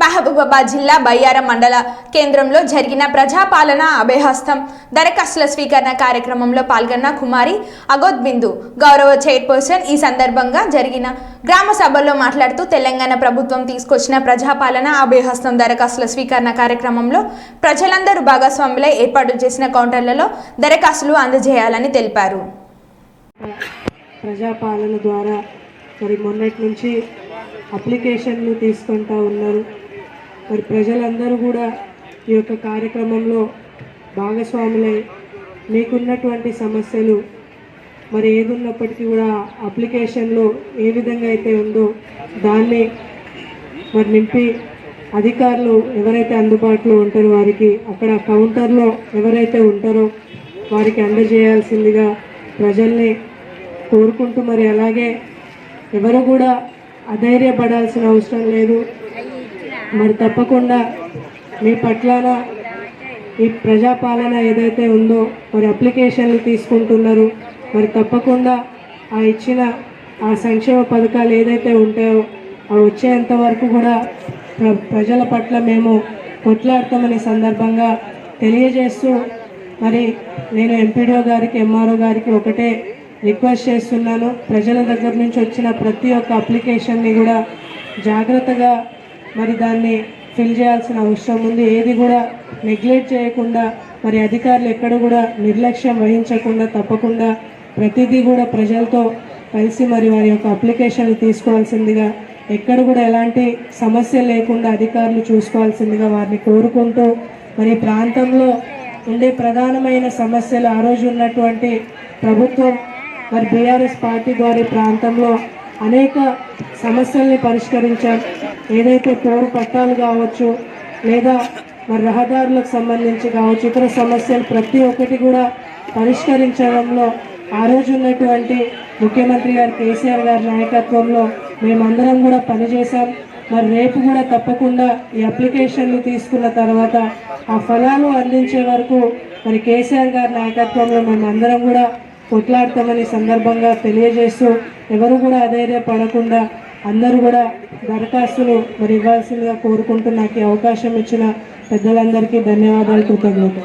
మహబూబాబాద్ జిల్లా బయ్యారం మండల కేంద్రంలో జరిగిన ప్రజాపాలన అభయహస్తం. దరఖాస్తుల స్వీకరణ కార్యక్రమంలో పాల్గొన్న కుమారి అగోద్ బిందు గౌరవ చైర్పర్సన్ ఈ సందర్భంగా జరిగిన గ్రామ సభల్లో మాట్లాడుతూ తెలంగాణ ప్రభుత్వం తీసుకొచ్చిన ప్రజాపాలన అభయహస్తం దరఖాస్తుల స్వీకరణ కార్యక్రమంలో ప్రజలందరూ భాగస్వాములై ఏర్పాటు చేసిన కౌంటర్లలో దరఖాస్తులు అందజేయాలని తెలిపారు. ప్రజాపాలన ద్వారా మరి మొన్నటి నుంచి అప్లికేషన్లు తీసుకుంటా ఉన్నారు. మరి ప్రజలందరూ కూడా ఈ యొక్క కార్యక్రమంలో భాగస్వాములై మీకున్నటువంటి సమస్యలు మరి ఏది ఉన్నప్పటికీ కూడా అప్లికేషన్లో ఏ విధంగా అయితే ఉందో దాన్ని మరి నింపి అధికారులు ఎవరైతే అందుబాటులో ఉంటారో వారికి అక్కడ కౌంటర్లో ఎవరైతే ఉంటారో వారికి అందజేయాల్సిందిగా ప్రజల్ని కోరుకుంటూ మరి అలాగే ఎవరు కూడా అధైర్యపడాల్సిన అవసరం లేదు. మరి తప్పకుండా మీ పట్లన ఈ ప్రజాపాలన ఏదైతే ఉందో మరి అప్లికేషన్లు తీసుకుంటున్నారు మరి తప్పకుండా ఆ ఇచ్చిన ఆ సంక్షేమ పథకాలు ఏదైతే ఉంటాయో అవి వచ్చేంత వరకు కూడా ప్ర ప్రజల పట్ల మేము కొట్లాడతామనే సందర్భంగా తెలియజేస్తూ మరి నేను ఎంపీడీఓ గారికి ఎంఆర్ఓ గారికి ఒకటే రిక్వెస్ట్ చేస్తున్నాను. ప్రజల దగ్గర నుంచి వచ్చిన ప్రతి ఒక్క అప్లికేషన్ని కూడా జాగ్రత్తగా మరి దాన్ని ఫిల్ చేయాల్సిన అవసరం ఉంది. ఏది కూడా నెగ్లెక్ట్ చేయకుండా మరి అధికారులు ఎక్కడ కూడా నిర్లక్ష్యం వహించకుండా తప్పకుండా ప్రతిదీ కూడా ప్రజలతో కలిసి మరి వారి యొక్క అప్లికేషన్లు తీసుకోవాల్సిందిగా ఎక్కడ కూడా ఎలాంటి సమస్య లేకుండా అధికారులు చూసుకోవాల్సిందిగా వారిని కోరుకుంటూ మరి ప్రాంతంలో ఉండే ప్రధానమైన సమస్యలు ఆ రోజు ఉన్నటువంటి ప్రభుత్వం మరి బీఆర్ఎస్ పార్టీ ద్వారా ప్రాంతంలో అనేక సమస్యల్ని పరిష్కరించాం ఏదైతే పౌరు పట్టాలు కావచ్చు లేదా మరి రహదారులకు సంబంధించి కావచ్చు ఇతర సమస్యలు ప్రతి ఒక్కటి కూడా పరిష్కరించడంలో ఆ రోజు ఉన్నటువంటి ముఖ్యమంత్రి గారు కేసీఆర్ గారి నాయకత్వంలో మేమందరం కూడా పనిచేశాం. మరి రేపు కూడా తప్పకుండా ఈ అప్లికేషన్లు తీసుకున్న తర్వాత ఆ ఫలాలు అందించే వరకు మరి కేసీఆర్ గారి నాయకత్వంలో మేమందరం కూడా కొట్లాడతామని సందర్భంగా తెలియజేస్తూ ఎవరు కూడా అధైర్యపడకుండా అందరూ కూడా దరఖాస్తులు మరి ఇవ్వాల్సిందిగా కోరుకుంటూ నాకు అవకాశం ఇచ్చిన పెద్దలందరికీ ధన్యవాదాలు కృతజ్ఞతలు.